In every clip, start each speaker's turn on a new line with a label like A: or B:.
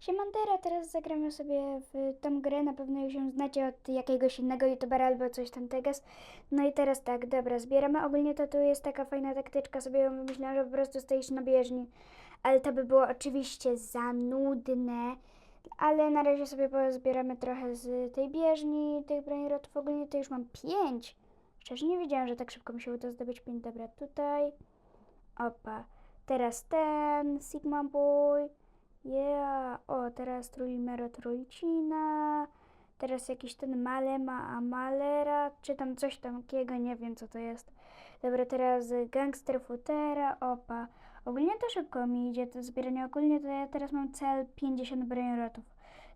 A: Siemandera, teraz zagramy sobie w tą grę, na pewno już ją znacie od jakiegoś innego youtubera albo coś tamtego. No i teraz tak, dobra, zbieramy. Ogólnie to tu jest taka fajna taktyczka, sobie ją wymyśliłam, że po prostu stoisz na bieżni. Ale to by było oczywiście za nudne. Ale na razie sobie pozbieramy trochę z tej bieżni, tych brainrotów. Ogólnie to już mam pięć. Szczerze nie wiedziałam, że tak szybko mi się uda zdobyć pięć. Dobra, tutaj. Opa. Teraz ten, Sigma Boy. Yeah. O, teraz Trulimero Trulicina. Teraz jakiś ten Malema Amalera, czy tam coś takiego, nie wiem co to jest. Dobra, teraz Gangster Futera, opa. Ogólnie to szybko mi idzie to zbieranie. Ogólnie to ja teraz mam cel 50 brainrotów.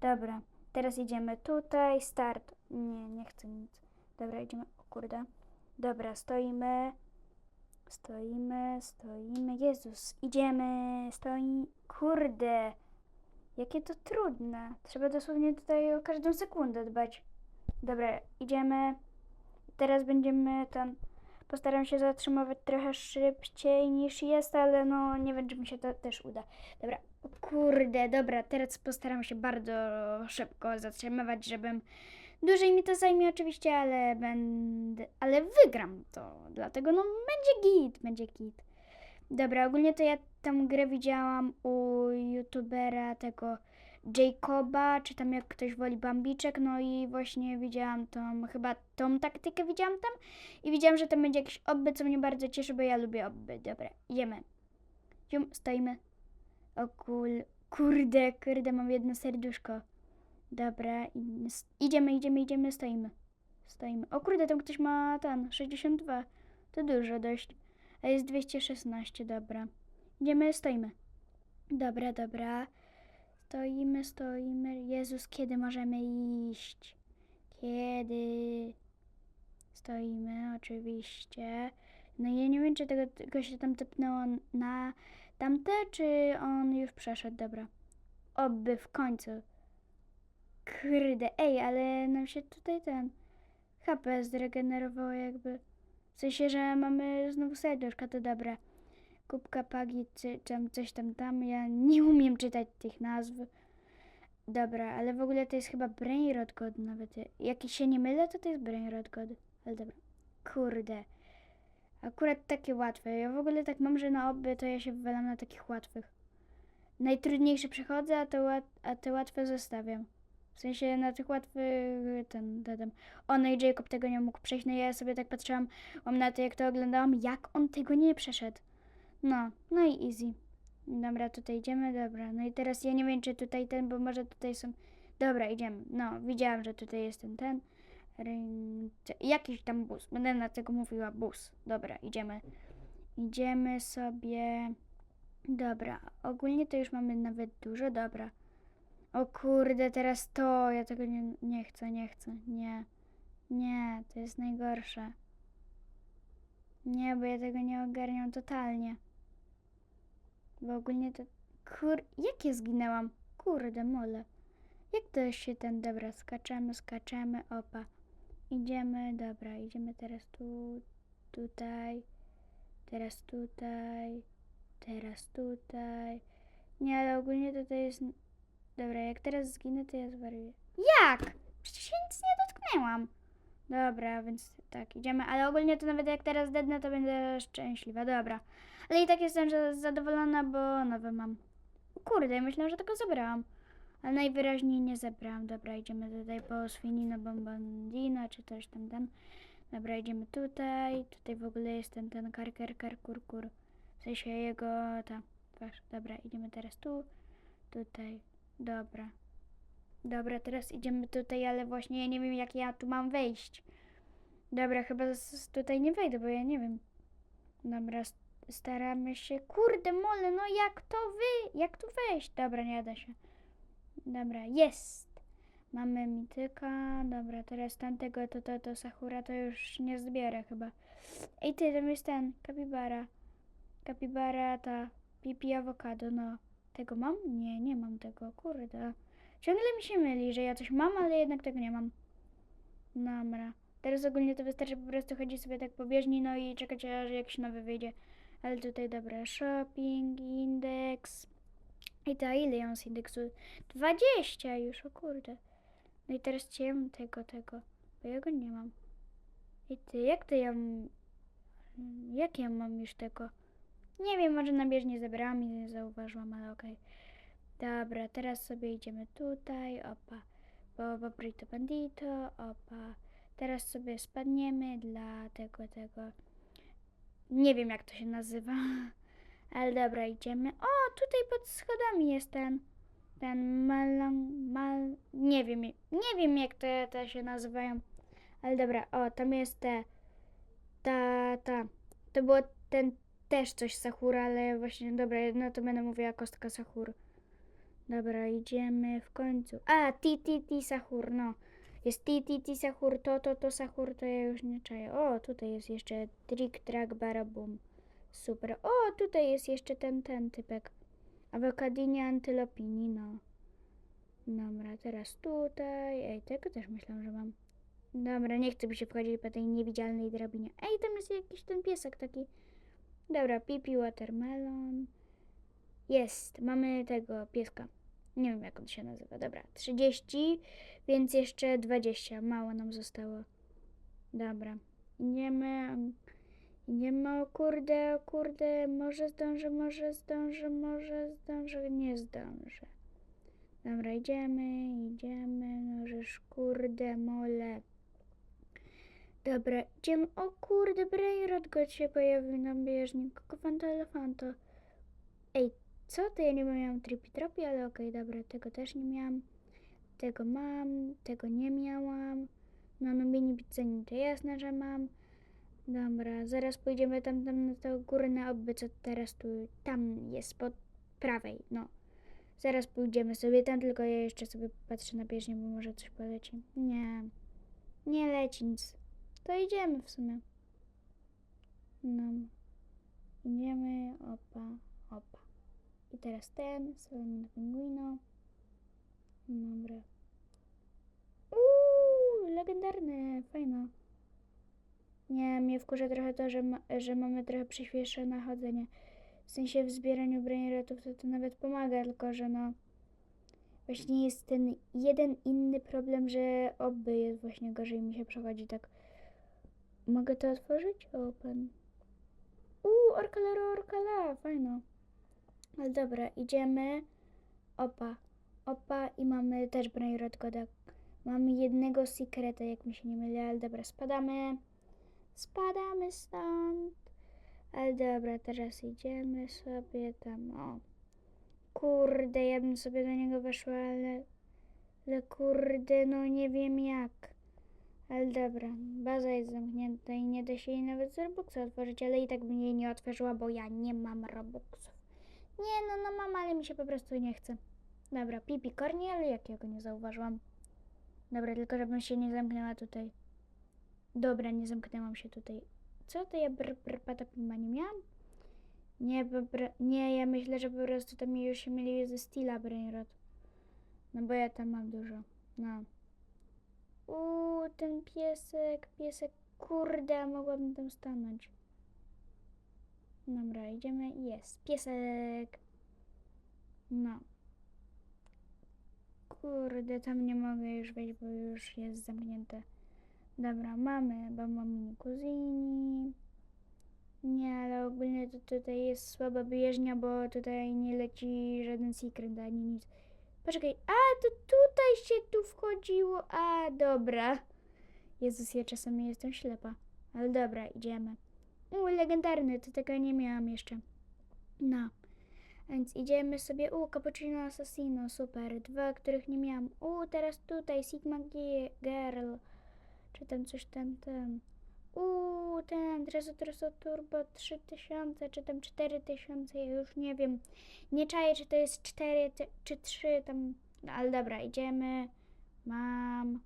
A: Dobra, teraz idziemy tutaj, start. Nie, nie chcę nic. Dobra, idziemy, o kurde. Dobra, stoimy. Stoimy, stoimy. Jezus, idziemy, stoi. Kurde, jakie to trudne. Trzeba dosłownie tutaj o każdą sekundę dbać. Dobra, idziemy. Teraz będziemy tam. Postaram się zatrzymywać trochę szybciej niż jest, ale no nie wiem, czy mi się to też uda. Dobra, kurde, dobra, teraz postaram się bardzo szybko zatrzymywać, żebym. Dłużej mi to zajmie oczywiście, ale będę. Ale wygram to. Dlatego no będzie git, będzie git. Dobra, ogólnie to ja tę grę widziałam u youtubera tego Jacoba, czy tam jak ktoś woli Bambiczek, no i właśnie widziałam tą, chyba tą taktykę widziałam tam i widziałam, że tam będzie jakiś obby, co mnie bardzo cieszy, bo ja lubię obby. Dobra, idziemy. Zium, stoimy. O kul, kurde, kurde, mam jedno serduszko. Dobra, idziemy, idziemy, idziemy, stoimy. Stoimy. O kurde, tam ktoś ma ten, 62. To dużo dość. A jest 216, dobra. Idziemy, stoimy. Dobra, dobra. Stoimy, stoimy. Jezus, kiedy możemy iść? Kiedy? Stoimy, oczywiście. No ja nie wiem, czy tego, tego się tam typnęło na tamte, czy on już przeszedł. Dobra. Oby w końcu. Kurde, ej, ale nam się tutaj ten HP zregenerowało jakby. W sensie, że mamy znowu serduszka, to dobra. Kubka Pagi, czy tam coś tam tam. Ja nie umiem czytać tych nazw. Dobra, ale w ogóle to jest chyba Brainrot God nawet. Jak się nie mylę, to to jest Brainrot God. Ale dobra. Kurde. Akurat takie łatwe. Ja w ogóle tak mam, że na oby to ja się wywalam na takich łatwych. Najtrudniejsze przechodzę, a te łatwe zostawiam. W sensie na tych łatwych ten dodam. O, no i Jacob tego nie mógł przejść. No ja sobie tak patrzyłam mam na to, jak to oglądałam, jak on tego nie przeszedł. No, no i easy. Dobra, tutaj idziemy, dobra. No i teraz ja nie wiem, czy tutaj ten, bo może tutaj są... Dobra, idziemy. No, widziałam, że tutaj jest ten, ten. Jakiś tam bus. Będę na tego mówiła bus. Dobra, idziemy. Idziemy sobie... Dobra, ogólnie to już mamy nawet dużo, dobra. O kurde, teraz to, ja tego nie, nie chcę, nie chcę, nie. Nie, to jest najgorsze. Nie, bo ja tego nie ogarniam totalnie. Bo ogólnie to... Kur... Jak ja zginęłam? Kurde, mole. Jak to się ten... Dobra, skaczemy, skaczemy, opa. Idziemy, dobra, idziemy teraz tu, tutaj, teraz tutaj, teraz tutaj. Nie, ale ogólnie to to jest... Dobra, jak teraz zginę, to ja zwariuję. Jak? Przecież ja nic nie dotknęłam. Dobra, więc tak, idziemy. Ale ogólnie to nawet jak teraz dednę, to będę szczęśliwa. Dobra. Ale i tak jestem zadowolona, bo nowe mam. Kurde, myślałam, że tego zebrałam. Ale najwyraźniej nie zebrałam. Dobra, idziemy tutaj po Swinino Bombandino, czy coś tam tam. Dobra, idziemy tutaj. Tutaj w ogóle jest ten, ten kar, kar, kar, kur. W sensie jego, ta. Dobra, idziemy teraz tu. Tutaj. Dobra. Dobra, teraz idziemy tutaj, ale właśnie ja nie wiem, jak ja tu mam wejść. Dobra, chyba tutaj nie wejdę, bo ja nie wiem. Dobra, staramy się. Kurde, mole, no jak to wy, jak tu wejść? Dobra, nie da się. Dobra, jest. Mamy mityka. Dobra, teraz tamtego, to, to, to Sakura to już nie zbierę chyba. Ej, ty, tam jest ten, kapibara. Kapibara, ta pipi awokado, no. Tego mam? Nie, nie mam tego, kurde. Ciągle mi się myli, że ja coś mam, ale jednak tego nie mam. Dobra. Teraz ogólnie to wystarczy po prostu chodzić sobie tak po bieżni, no i czekać aż jakiś nowy wyjdzie. Ale tutaj dobra, shopping, indeks. I to ile ją z indeksu? 20 już, o kurde. No i teraz chciałem tego, tego, bo ja go nie mam. I ty, jak ty ją... Jak ja mam już tego? Nie wiem, może na bieżnie zebrałam i nie zauważyłam, ale okej. Dobra, teraz sobie idziemy tutaj, opa. Bo Bobrito Bandito, opa. Teraz sobie spadniemy dla tego, tego. Nie wiem jak to się nazywa. Ale dobra, idziemy. O, tutaj pod schodami jest ten. Ten malon, mal... Nie wiem, nie wiem jak to, to się nazywają. Ale dobra, o, tam jest te... Ta, ta. To było ten też coś Sahura, ale właśnie, dobra, no to będę mówiła kostka Sahur. Dobra, idziemy w końcu. A, ti, ti, ti, Sahur, no. Jest ti, ti, ti, Sahur, to, to, to, Sahur, to ja już nie czaję. O, tutaj jest jeszcze Trick, Track, Barabum. Super. O, tutaj jest jeszcze ten, ten typek. Awokadinie antylopini, no. Dobra, teraz tutaj. Ej, tego też myślałam, że mam. Dobra, nie chcę mi się wchodzić po tej niewidzialnej drabinie. Ej, tam jest jakiś ten piesek taki. Dobra, Pipi Watermelon. Jest, mamy tego pieska. Nie wiem, jak on się nazywa. Dobra, 30, więc jeszcze 20. Mało nam zostało. Dobra, idziemy. Idziemy, o kurde, o kurde. Może zdążę, może zdążę, może zdążę. Nie zdążę. Dobra, idziemy, idziemy. Możesz, kurde, mole. Dobra, idziemy. O kurde, Brainrod go się pojawił na bieżniku. Kwanto elefanto. Ej, co? To ja nie miałam tripi tropi, ale okej, dobra, tego też nie miałam. Tego mam, tego nie miałam. No, no mini pizzeni to jasne, że mam. Dobra, zaraz pójdziemy tam, tam na tę górę na obby, co teraz tu, tam jest, po prawej, no. Zaraz pójdziemy sobie tam, tylko ja jeszcze sobie patrzę na bieżnię, bo może coś poleci. Nie, nie leci nic. To idziemy w sumie. No. Idziemy, opa, opa. I teraz ten, Salamina Pinguino. Dobra. Uuu, legendarny, fajno. Nie, mnie wkurza trochę to, że, ma, że mamy trochę przyspieszone chodzenie. W sensie w zbieraniu brainrotów to to nawet pomaga, tylko że no... Właśnie jest ten jeden inny problem, że oby jest właśnie gorzej mi się przechodzi tak. Mogę to otworzyć? Open. Uuu, orkalero, orkala, fajno. Ale dobra, idziemy. Opa, opa i mamy też brainrot goda. Mamy jednego sekreta, jak mi się nie mylę, ale dobra, spadamy. Spadamy stąd. Ale dobra, teraz idziemy sobie tam. O. Kurde, ja bym sobie do niego weszła, ale. Ale kurde, no nie wiem jak. Ale dobra, baza jest zamknięta i nie da się jej nawet z Robuxa otworzyć, ale i tak bym jej nie otworzyła, bo ja nie mam Robuxów. Nie, no, no mam, ale mi się po prostu nie chce. Dobra, Pipi Korni, ale jak ja go nie zauważyłam. Dobra, tylko żebym się nie zamknęła tutaj. Dobra, nie zamknęłam się tutaj. Co to ja br, br patapima nie miałam? Nie, br, nie, ja myślę, że po prostu tam mi już się myli ze Stila Brainrot. No bo ja tam mam dużo. No. Uuu, ten piesek, piesek, kurde, mogłabym tam stanąć. Dobra, idziemy. Jest, piesek. No. Kurde, tam nie mogę już wejść, bo już jest zamknięte. Dobra, mamy, bo mam mini kuzini. Nie, ale ogólnie to tutaj jest słaba bieżnia, bo tutaj nie leci żaden secret ani nic. Poczekaj, a to tutaj się tu wchodziło. A, dobra. Jezus, ja czasami jestem ślepa. Ale dobra, idziemy. U, legendarny, to tego nie miałam jeszcze. No. Więc idziemy sobie. U, Cappuccino Assassino, super. Dwa, których nie miałam. U, teraz tutaj Sigma Gi- Girl. Czy tam coś tam, ten. Uuu, ten Treso Treso Turbo 3000, czy tam 4000, ja już nie wiem. Nie czaję, czy to jest 4 ty- czy 3 tam. No, ale dobra, idziemy. Mam.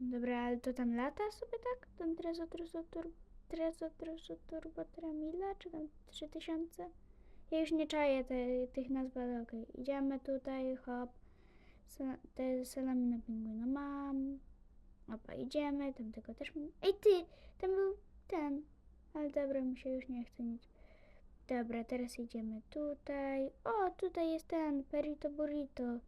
A: Dobra, ale to tam lata sobie tak? Ten Treso Treso Turbo, Treso Turbo Tramila, czy tam 3000? Ja już nie czaję te, tych nazw, ale okej. Idziemy tutaj, hop. Te salamina pingwina mam. Opa, idziemy, tam tego też. Ej ty, tam był ten. Ale dobra, mi się już nie chce nic. Dobra, teraz idziemy tutaj. O, tutaj jest ten Perito Burrito.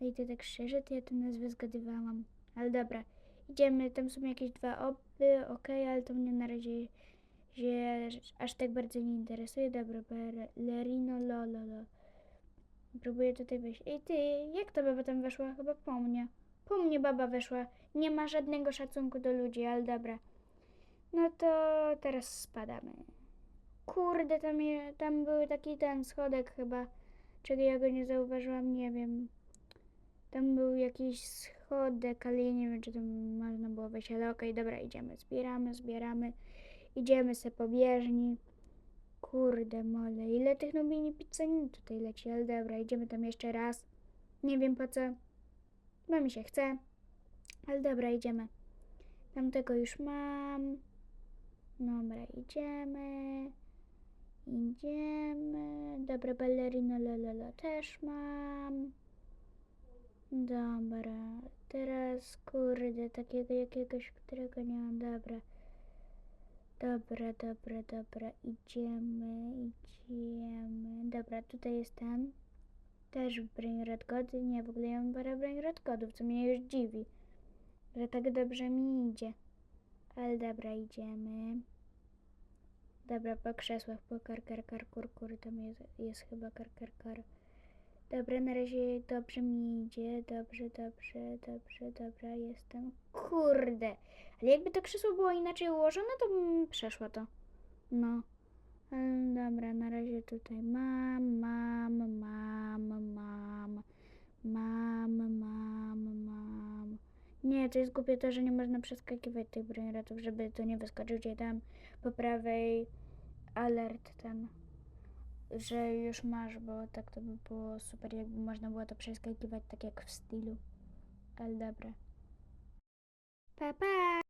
A: Ej, to tak szczerze, to ja tę nazwę zgadywałam. Ale dobra, idziemy, tam są jakieś dwa oby, okej, ale to mnie na razie że aż tak bardzo nie interesuje. Dobra, Lerino Lololo. Próbuję tutaj wejść. Ej ty, jak ta baba tam weszła? Chyba po mnie. Po mnie baba weszła. Nie ma żadnego szacunku do ludzi, ale dobra. No to teraz spadamy. Kurde, tam, je, tam był taki ten schodek chyba. Czego ja go nie zauważyłam, nie wiem. Tam był jakiś schodek, ale nie wiem, czy tam można było wejść, ale okej, dobra, idziemy. Zbieramy, zbieramy. Idziemy se po bieżni. Kurde mole, ile tych nubini pizzanin tutaj leci, ale dobra, idziemy tam jeszcze raz. Nie wiem po co, bo mi się chce, ale dobra, idziemy. Tamtego już mam. Dobra, idziemy. Idziemy. Dobra, ballerino lololo też mam. Dobra, teraz kurde, takiego jakiegoś, którego nie mam, dobra. Dobra, dobra, dobra, idziemy, idziemy. Dobra, tutaj jest ten. Też broń Redgody. Nie, w ogóle ja mam parę broń Redgodów, co mnie już dziwi. Że tak dobrze mi idzie. Ale dobra, idziemy. Dobra, po krzesłach, po kar, kar, kar, kur, kur, tam jest, jest chyba kar, kar, kar. Dobra, na razie dobrze mi idzie, dobrze, dobrze, dobrze, dobra, jestem. Kurde, ale jakby to krzesło było inaczej ułożone, to bym przeszła to. No. Ale dobra, na razie tutaj mam, mam, mam, mam, mam, mam, mam. Nie, to jest głupie to, że nie można przeskakiwać tych brońratów, żeby to nie wyskoczył gdzie tam po prawej alert ten, że już masz, bo tak to by było super, jakby można było to przeskakiwać tak jak w stylu. Ale dobra. Pa, pa!